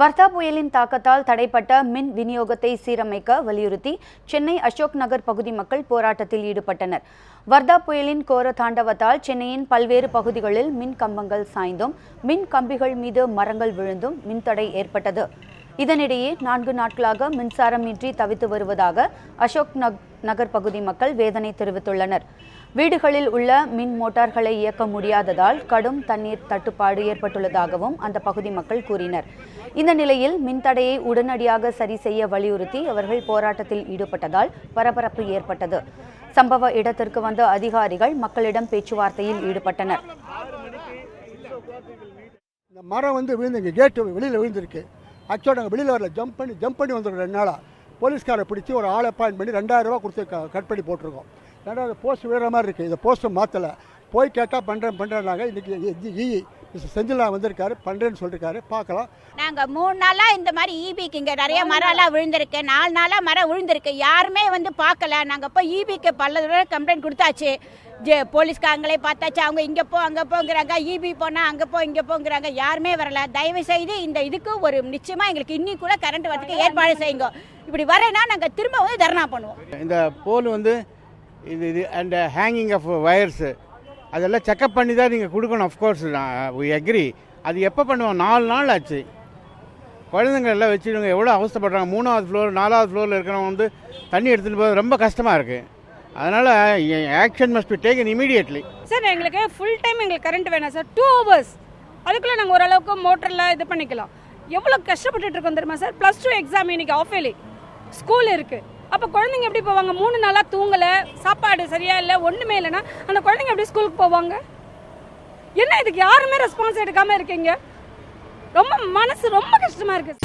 வர்தா புயலின் தாக்கத்தால் தடைப்பட்ட மின் விநியோகத்தை சீரமைக்க வலியுறுத்தி சென்னை அசோக் நகர் பகுதி மக்கள் போராட்டத்தில் ஈடுபட்டனர். வர்தா புயலின் கோர தாண்டவத்தால் சென்னையின் பல்வேறு பகுதிகளில் மின் கம்பங்கள் சாய்ந்தும். மின் கம்பிகள் மீது மரங்கள் விழுந்தும் மின்தடை ஏற்பட்டது. இதனிடையே நான்கு நாட்களாக மின்சாரமின்றி தவித்து வருவதாக அசோக் நகர் பகுதி மக்கள் வேதனை தெரிவித்துள்ளனர். வீடுகளில் உள்ள மின் மோட்டார்களை இயக்க முடியாததால் கடும் தண்ணீர் தட்டுப்பாடு ஏற்பட்டுள்ளதாகவும் அந்த பகுதி மக்கள் கூறினர். இந்த நிலையில் மின்தடையை உடனடியாக சரி செய்ய வலியுறுத்தி அவர்கள் போராட்டத்தில் ஈடுபட்டதால் பரபரப்பு ஏற்பட்டது. சம்பவ இடத்திற்கு வந்த அதிகாரிகள் மக்களிடம் பேச்சுவார்த்தையில் ஈடுபட்டனர். இந்த மரம் வந்து விழுந்து கேட்டு வெளியில் விழுந்திருக்கு. ஆக்சுவலாக நாங்கள் வெளியில் வரல. ஜம்ப் பண்ணி ஜம்ப் பண்ணி வந்துருக்கோம் ரெண்டு நாளாக போலீஸ்காரை பிடிச்சி ஒரு ஆளை அப்பாயின் பண்ணி ரெண்டாயிரம் ரூபா கொடுத்து கட் பண்ணி போட்டிருக்கோம். ரெண்டாவது போஸ்ட் விழுற மாதிரி இருக்குது இந்த போஸ்ட்டை மாற்றலை போய் கேட்டால் பண்ணுறேன் பண்ணுறேன்னாங்க இன்றைக்கி இ செந்திலா வந்திருக்காரு பண்ணுறேன்னு சொல்லியிருக்காரு பார்க்கலாம். நாங்கள் மூணு நாளாக இந்த மாதிரி ஈபிக்கு இங்கே நிறைய மரம்லாம் விழுந்திருக்கு. நாலு நாளாக மரம் விழுந்திருக்கு. யாருமே வந்து பார்க்கல. நாங்கள் போய் ஈபிக்கு பல தடவை கம்ப்ளைண்ட் கொடுத்தாச்சு. ஜே போலீஸ்காரங்களே பார்த்தாச்சு. அவங்க இங்கே போ அங்கே போங்கிறாங்க. ஈபி போனால் அங்கே போ இங்கே போங்கிறாங்க. யாருமே வரல. தயவு செய்து இந்த இதுக்கு ஒரு நிச்சயமாக எங்களுக்கு இன்னி கூட கரண்ட் வரதுக்கு ஏற்பாடு செய்யுங்க. இப்படி வரேன்னா நாங்கள் திரும்ப வந்து தர்ணா பண்ணுவோம். இந்த போல் வந்து இது இது அண்ட் ஹேங்கிங் ஆஃப் வயர்ஸு அதெல்லாம் செக்கப் பண்ணி தான் நீங்கள் கொடுக்கணும் அஃப்கோர்ஸ் வி அக்ரி அது எப்போ பண்ணுவோம்? நாலு நாள் ஆச்சு. குழந்தைங்களெல்லாம் எல்லாம் எவ்வளோ அவசரப்படுறாங்க மூணாவது ஃப்ளோர் நாலாவது ஃப்ளோரில் இருக்கிறவங்க வந்து தண்ணி எடுத்துகிட்டு போகிறது ரொம்ப கஷ்டமாக இருக்குது அதனால் action must be taken immediately sir எங்களுக்கு ஃபுல் டைம் எங்களுக்கு கரண்ட் வேணாம் சார் டூ ஹவர்ஸ் அதுக்குள்ளே நாங்கள் ஓரளவுக்கு மோட்டரில் இது பண்ணிக்கலாம். எவ்வளோ கஷ்டப்பட்டுட்டு இருக்கோம் தெரியுமா சார் ப்ளஸ் டூ எக்ஸாம் இன்னைக்கு ஆஃப் ஸ்கூல் இருக்குது அப்போ குழந்தைங்க எப்படி போவாங்க? மூணு நாளாக தூங்கலை சாப்பாடு சரியா இல்லை ஒன்றுமே இல்லைன்னா அந்த குழந்தைங்க எப்படி ஸ்கூலுக்கு போவாங்க? என்ன இதுக்கு? யாருமே ரெஸ்பான்ஸ் எடுக்காமல் இருக்கீங்க? ரொம்ப மனசு ரொம்ப கஷ்டமாக இருக்குது